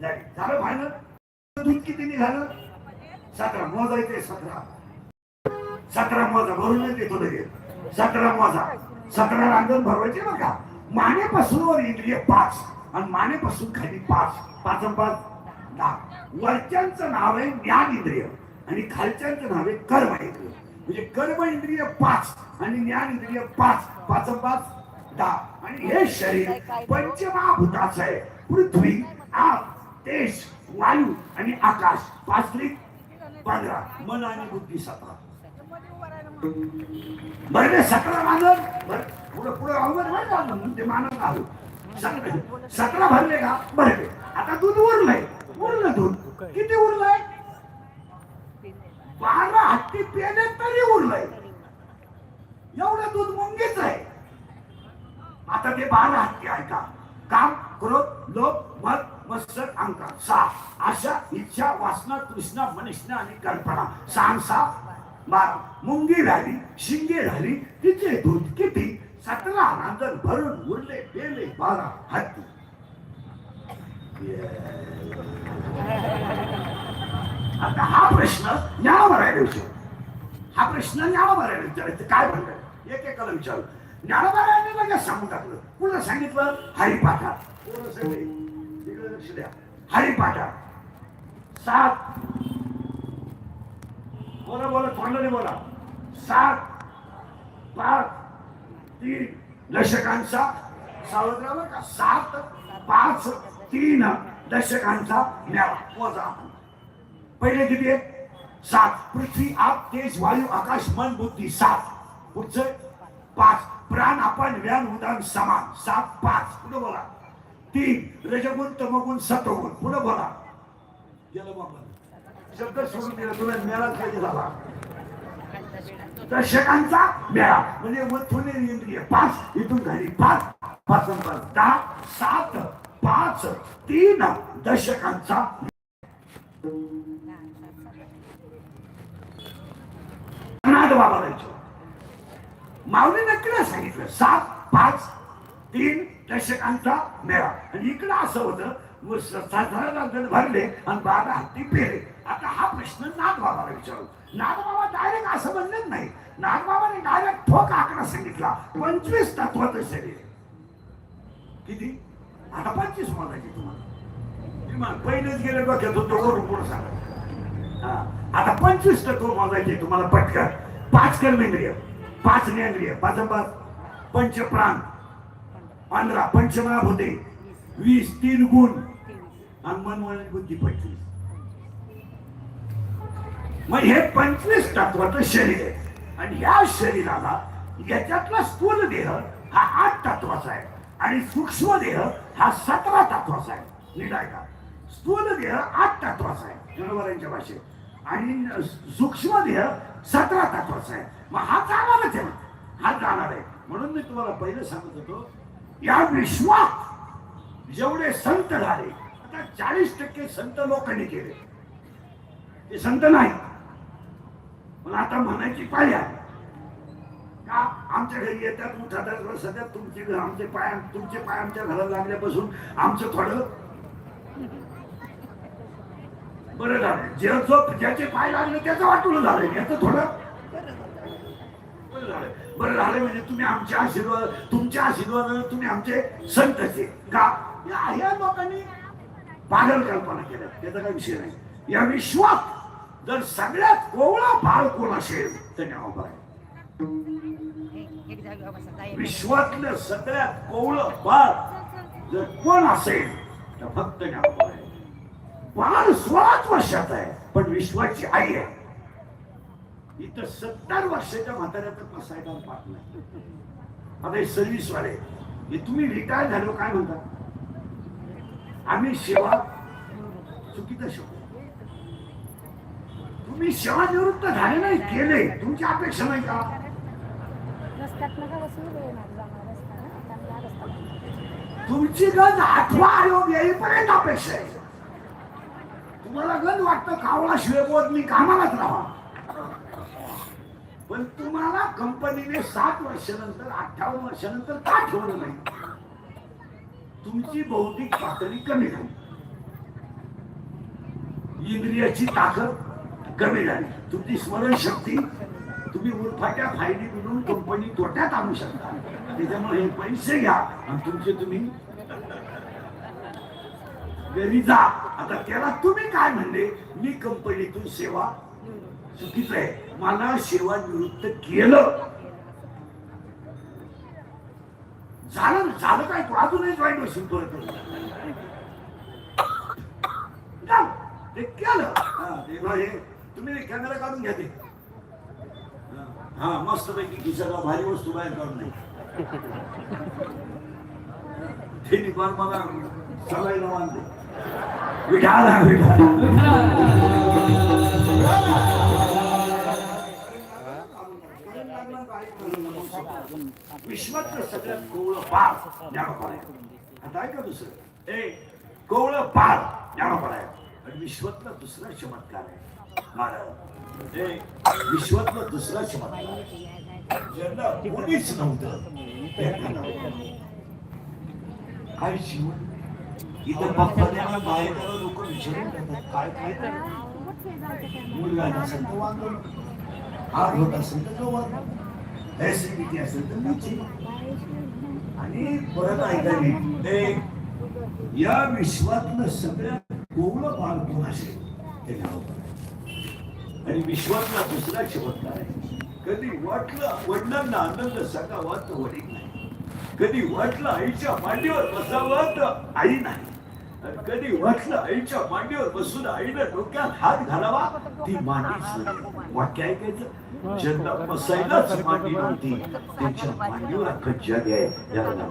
झाली. झालं फायनल दूध किती निघालं? सतरा मोजायचे सतरा. सतरा मोजा भरून देतो लगेच. सतरा मोजा. सतरा रांगण भरवायचे बरं का मानेपासून वर इंद्रिय पाच आणि मानेपासून खाली पाच. पाच पाच दहा. वरच्यांचं नाव आहे ज्ञान इंद्रिय आणि खालच्यांचं नाव आहे कर्म इंद्रिय. म्हणजे कर्म इंद्रिय पाच आणि ज्ञान इंद्रिय पाच. पाच पाच दहा. आणि हे शरीर पंचमहाभूताचं आहे. पृथ्वी आप देश वायू आणि आकाश पाच त्रिक पंधरा मन आणि बुद्धी सतरा बरं सतरा मानव बरं पुढं पुढं अवघड नाही झालं म्हणून ते मानव आलो सतरा सतरा भरले का? भरले. आता दूध उरलंय. उरलं दूध. किती उरलंय? बारा हत्ती पेले तरी उरलंय. एवढं दूध मुंगीच आहे. आता ते बारा हत्ती आहे का? काम क्रोध अहंकार सहा आशा इच्छा वासना तृष्णा मनिष्णा आणि कल्पना. सांग सहा बारा मुंगी झाली शिंगे झाली तिचे दूध किती? सतरा रांजण भरून उरले बेले बारा हत्ती आता हा प्रश्न ज्ञानोबरायला विचार हा प्रश्न ज्ञानोबरायला विचारायचं काय म्हणलं एक एकाला विचारलं ज्ञानोबरायने लगेच सांगून टाकलं. पुन्हा सांगितलं? हरिपाठा पोरं सगळे तिकडे लक्ष द्या. हरिपाठा सात. बोला बोला तोंडाने बोला. सात. पाच. तीन. दशकांचा सावध का. सात पाच तीन दशकांचा मेळा. मोजा पहिले किती आहेत सात. पृथ्वी आप तेज वायू आकाश मन बुद्धी. सात. पुढचं पाच. प्राण आपण व्यान उदान समान. सात पाच. कुठं बोला? तीन रजगुण तमगुण सतोगुण. पुढे बोला. गेलं बाबा. शब्द सोडून दिला. तुला मेळा पाहिजे झाला. दर्शकांचा मेळा. म्हणजे मथुने इंद्रिय. पाच इथून घरी पाच पाच नंबर दहा सात पाच तीन दशकांचा बाबा माऊली नक्कीला सांगितलं सात पाच तीन दशकांचा मेळा. आणि इकडं असं होतं व साधारण भरले आणि बारा हत्ती पेरे आता हा प्रश्न नागबाबाला विचारू. नागबाबा डायरेक्ट असं म्हणलं नाही. नागबाबाने डायरेक्ट ठोक आकडा सांगितला. पंचवीस तत्वाचं शरीर किती? आता पंचवीस मोजायची तुम्हाला. किमान पहिलेच गेले डोक्यात होतो वरून पुढे सांगा. हा. आता पंचवीस तत्व मोजायचे तुम्हाला पटकन. पाच कर्मेंद्रिय पाच ज्ञानेंद्रिय पाच पाच पंचप्राण. पंधरा पंचमहाभूते वीस तीन गुण. आणि बुद्धी पंचवीस. मग हे पंचवीस तत्वाचं शरीर आहे. आणि या शरीराला याच्यातला स्थूल देह हा आठ तत्वाचा आहे. आणि सूक्ष्म देह हा सतरा तत्वाचा आहे. नीट का स्थूल देह आठ तत्वाचा आहे. जनावरांच्या भाषेत. आणि सूक्ष्म देह सतरा तत्वाचा आहे. मग हा जाणारच आहे. हा जाणार आहे. म्हणून मी तुम्हाला पहिलं सांगत होतो या विश्वात जेवढे संत झाले आता चाळीस टक्के संत लोकांनी केले. ते संत नाही पण आता म्हणायची पाळी आहे. का आमच्या घरी येतात उठातात सध्या तुमचे घर आमचे पाय तुमचे पाय आमच्या घरात लागल्यापासून आमचं थोडं. बरं झालं. जे जो ज्याचे पाय लागले त्याचं वाटून झालं. याचं थोडं. बरं झालं. बरं झालं म्हणजे तुम्ही आमचे आशीर्वाद तुमच्या आशीर्वादानं तुम्ही आमचे संतचे का? या या लोकांनी पागल कल्पना केल्या. त्याचा काही विषय नाही. या विश्वात जर सगळ्यात कोवळा बाळ कोण असेल तर नाव आहे विश्वातलं सगळ्यात कोवळं बाळ जर कोण असेल तर फक्त नाव आहे. बाळ सोळाच वर्षात आहे पण विश्वाची आई आहे. इथं सत्तर वर्षाच्या म्हाताऱ्याचं बसायला पाहत नाही? आता हे सर्व्हिस वाले हे तुम्ही रिटायर झालो काय म्हणता आम्ही सेवा चुकीचं शिकलो तुम्ही सेवा निवृत्त झाले नाही केले तुमची अपेक्षा नाही का. तुमची गंज आठवा आयोग येईपर्यंत अपेक्षा आहे. तुम्हाला गंज वाटतं कावळा शिवेपोत मी कामालाच राहा पण तुम्हाला कंपनीने सात वर्षानंतर अठ्ठावन्न वर्षानंतर का ठेवलं नाही? तुमची बौद्धिक पातळी कमी झाली. इंद्रियाची ताकद कमी झाली. तुमची स्मरणशक्ती तुम्ही उरफाट्या फायदे म्हणून कंपनी तोट्यात आणू शकता. त्याच्यामुळे हे पैसे घ्या आणि तुमचे तुम्ही घरी जा. आता त्याला तुम्ही काय म्हणले? मी कंपनीतून सेवा चुकीच आहे. मला सेवा निवृत्त केलं. झालं झालं काय? तू अजूनही जॉईन होशील तो. ते केलं. हा, ते हे, तुम्ही कॅमेरा काढून घ्या ते. हा, मस्त पैकी खिशाला भारी वस्तू बाहेर काढून नाही ते निपार मला सलाईला मानले विठाला विठाला विश्वातलं सगळ्यात कोवळं पार ज्ञानोबा आहे आता ऐका दुसरं ए कोवळं पार ज्ञानोबा आहे आणि विश्वातला दुसरा चमत्कार आहे महाराज ए विश्वातला दुसरा चमत्कार ज्यांना कोणीच नव्हतं काय जीवन इथं बघताना बाहेर लोक विचारून जातात काय काय मुलगा नसेल तर वांदो हार होत असेल तर तो वांदो ऍसिडिटी असेल तर नीचे आणि परत ऐकायला ते या विश्वातलं सगळ्यात कोवळं बाळ कोण असेल ते नाव. आणि विश्वातला दुसरा चमत्कार आहे कधी वाटलं वडिलांना आनंद सकावा तर वडील नाही. कधी वाटलं आईच्या मांडीवर बसावं तर आई नाही. कधी वाटलं आईच्या मांडीवर बसून आईनं डोक्यात हात घालावा ती मांडी वाक्य ऐकायचं? ज्यांना बसायलाच मागे नव्हती त्यांच्या मांडीवर अख्खं जग आहे याला